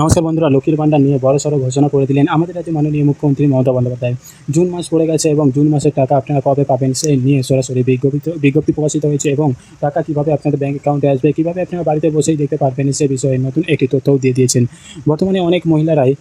নমস্কার বন্ধুরা, লক্ষ্মীর ভান্ডার নিয়ে বড়সড় ঘোষণা করে দিলেন আমাদের রাজ্যে মাননীয় মুখ্যমন্ত্রী মমতা বন্দ্যোপাধ্যায়। জুন মাস পড়ে গেছে এবং জুন মাসের টাকা আপনারা কবে পাবেন সেই নিয়ে সরাসরি বিজ্ঞপ্তি বিজ্ঞপ্তি প্রকাশিত হয়েছে এবং টাকা কীভাবে আপনাদের ব্যাঙ্ক অ্যাকাউন্টে আসবে, কীভাবে আপনারা বাড়িতে বসেই দেখতে পারবেন সে বিষয়ে নতুন একটি তথ্যও দিয়ে দিয়েছেন। বর্তমানে অনেক মহিলারাই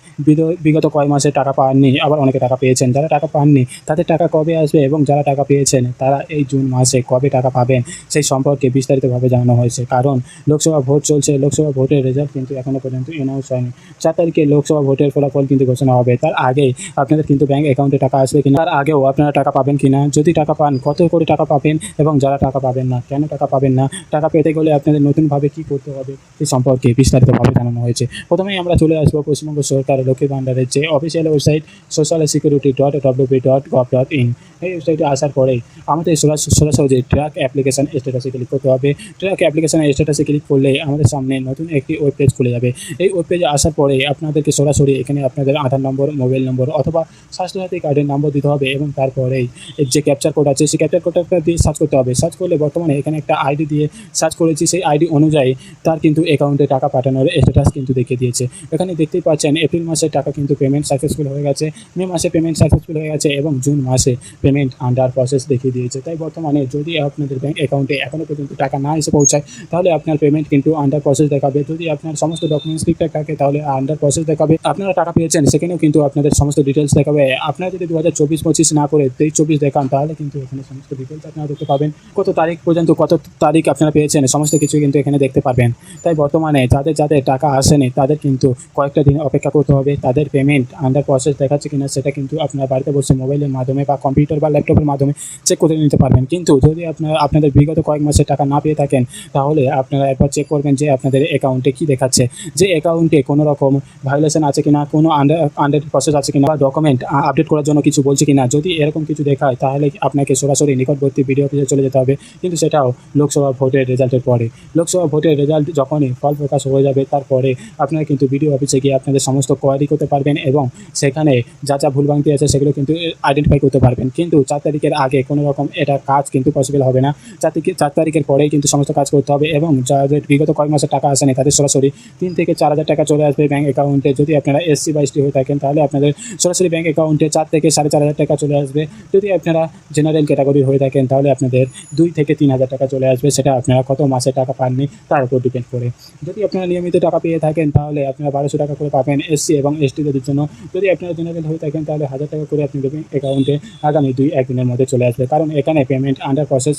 বিগত কয় মাসে টাকা পাননি, আবার অনেকে টাকা পেয়েছেন। যারা টাকা পাননি, তাদের টাকা কবে আসবে এবং যারা টাকা পেয়েছেন, তারা এই জুন মাসে কবে টাকা পাবেন, সেই সম্পর্কে বিস্তারিতভাবে জানানো হয়েছে। কারণ লোকসভা ভোট চলছে, লোকসভা ভোটের রেজাল্ট কিন্তু এখনও পর্যন্ত অ্যানাউন্স হয়নি চার তারিখে লোকসভা ভোটের ফলাফল কিন্তু ঘোষণা হবে। তার আগে আপনাদের কিন্তু ব্যাঙ্ক অ্যাকাউন্টে টাকা আসবে কিনা, তার আগেও আপনারা টাকা পাবেন কিনা, যদি টাকা পান, কত করে টাকা পাবেন এবং যারা টাকা পাবেন না, কেন টাকা পাবেন না, টাকা পেতে গেলে আপনাদের নতুনভাবে কী করতে হবে সে সম্পর্কে বিস্তারিতভাবে জানানো হয়েছে। প্রথমেই আমরা চলে আসব পশ্চিমবঙ্গ সরকার লক্ষ্মী ভাণ্ডারের যে official website social security dot WP dot gov dot in এই ওয়েবসাইটে আসার পরেই আমাদের সরাসরি ট্র্যাক অ্যাপ্লিকেশান স্ট্যাটাসে ক্লিক করতে হবে। ট্র্যাক অ্যাপ্লিকেশন স্ট্যাটাসে ক্লিক করলে আমাদের সামনে নতুন একটি ওয়েব পেজ খুলে যাবে। এই ওয়েব পেজে আসার পরে আপনাদেরকে সরাসরি এখানে আপনাদের আধার নম্বর মোবাইল নম্বর অথবা স্বাস্থ্যসাথী কার্ডের নম্বর দিতে হবে এবং তারপরেই যে ক্যাপচার কোড আছে, সেই ক্যাপচার কোডটা দিয়ে সার্চ করতে হবে। সার্চ করলে বর্তমানে এখানে একটা আইডি দিয়ে সার্চ করেছি, সেই আইডি অনুযায়ী তার কিন্তু অ্যাকাউন্টে টাকা পাঠানোর স্ট্যাটাস কিন্তু দেখিয়ে দিয়েছে। এখানে দেখতেই পাচ্ছেন, এপ্রিল মাসে টাকা কিন্তু পেমেন্ট সাকসেসফুল হয়ে গেছে, মে মাসে পেমেন্ট সাকসেসফুল হয়ে গেছে এবং জুন মাসে পেমেন্ট আন্ডার প্রসেস দেখিয়ে দিয়েছে। তাই বর্তমানে যদি আপনাদের ব্যাঙ্ক অ্যাকাউন্টে এখনও পর্যন্ত টাকা না এসে পৌঁছায়, তাহলে আপনার পেমেন্ট কিন্তু আন্ডার প্রসেস দেখাবে। যদি আপনার সমস্ত ডকুমেন্টস ঠিকঠাক থাকে, তাহলে আন্ডার প্রসেস দেখাবে। আপনারা টাকা পেয়েছেন, সেখানেও কিন্তু আপনাদের সমস্ত ডিটেলস দেখাবে। আপনারা যদি দু হাজার চব্বিশ পঁচিশ না করে তেইশ চব্বিশ দেখান, তাহলে কিন্তু এখানে সমস্ত ডিটেলস আপনারা দেখতে পাবেন। কত তারিখ পর্যন্ত, কত তারিখ আপনারা পেয়েছেন, সমস্ত কিছু কিন্তু এখানে দেখতে পাবেন তাই বর্তমানে যাদের যাদের টাকা আসেনি, তাদের কিন্তু কয়েকটা দিন অপেক্ষা করতে হবে। তাদের পেমেন্ট আন্ডার প্রসেস দেখাচ্ছে কিনা, সেটা কিন্তু আপনার বাড়িতে বসে মোবাইলের মাধ্যমে বা কম্পিউটার বা ল্যাপটপের মাধ্যমে চেক করে নিতে পারবেন। কিন্তু যদি আপনার, আপনাদের বিগত কয়েক মাসে টাকা না পেয়ে থাকেন, তাহলে আপনারা একবার চেক করবেন যে আপনাদের অ্যাকাউন্টে কী দেখাচ্ছে। যে অ্যাকাউন্টে কোনো রকম ভায়োলেশন আছে কিনা, কোনো আন্ডার আন্ডার প্রসেস আছে কিনা, বা ডকুমেন্ট আপডেট করার জন্য কিছু বলছে কিনা, যদি এরকম কিছু দেখায়, তাহলে আপনাকে সরাসরি নিকটবর্তী ভিডিও অফিসে চলে যেতে হবে। কিন্তু সেটাও লোকসভা ভোটের রেজাল্টের পরে। লোকসভা ভোটের রেজাল্ট যখনই ফল প্রকাশ হয়ে যাবে, তারপরে আপনারা কিন্তু ভিডিও অফিসে গিয়ে আপনাদের সমস্ত কোয়ারি করতে পারবেন এবং সেখানে যা যা ভুলভ্রান্তি আছে, সেগুলো কিন্তু আইডেন্টিফাই করতে পারবেন। কিন্তু চার তারিখের আগে কোনো রকম এটা কাজ কিন্তু পসিবল হবে না। চার তারিখে চার তারিখের পরেই কিন্তু সমস্ত কাজ করতে হবে এবং যাদের বিগত কয়েক মাসের টাকা আসেনি তাদের সরাসরি তিন থেকে চার হাজার টাকা চলে আসবে ব্যাঙ্ক অ্যাকাউন্টে যদি আপনারা এসসি বা এসটি হয়ে থাকেন তাহলে আপনাদের সরাসরি ব্যাঙ্ক অ্যাকাউন্টে চার থেকে সাড়ে চার হাজার টাকা চলে আসবে। যদি আপনারা জেনারেল ক্যাটাগরি হয়ে থাকেন তাহলে আপনাদের দুই থেকে তিন হাজার টাকা চলে আসবে। সেটা আপনারা কত মাসে টাকা পাননি তার উপর ডিপেন্ড করে। যদি আপনারা নিয়মিত টাকা পেয়ে থাকেন তাহলে আপনারা বারোশো টাকা করে পাবেন এসসি এবং এসটিদের জন্য। যদি আপনারা জেনারেল হয়ে থাকেন তাহলে হাজার টাকা করে আপনি দেবেন অ্যাকাউন্টে আগামী দুই একদিনের মধ্যে চলে আসবে। কারণ এখানে পেমেন্ট আন্ডার প্রসেস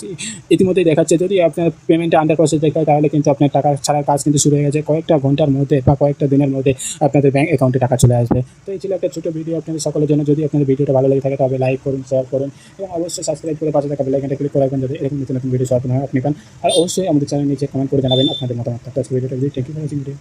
ইতিমধ্যেই দেখাচ্ছে, যদি আপনার পেমেন্টে আন্ডার প্রসেস দেখায়, তাহলে কিন্তু আপনার টাকা ছাড়ার কাজ কিন্তু শুরু হয়ে গেছে। কয়েকটা ঘণ্টার মধ্যে বা কয়েকটা দিনের মধ্যে আপনাদের ব্যাঙ্ক অ্যাকাউন্টে টাকা চলে আসবে। তো এই ছিল একটা ছোটো ভিডিও আপনাদের সকলের জন্য। যদি আপনাদের ভিডিওটা ভালো লাগে থাকে, তবে লাইক করুন শেয়ার করুন এবং অবশ্যই সাবস্ক্রাইব করে পাশে থাকা বেলাইকনটা ক্লিক করে রাখবেন এরকম নতুন নতুন ভিডিও সরাসরি হয় আপনি পান। আর অবশ্যই আমাদের চ্যানেল নিচে কমেন্ট করে জানাবেন আপনাদের মতামত। ভিডিওটা থ্যাংক ইউ ফর ভিডিও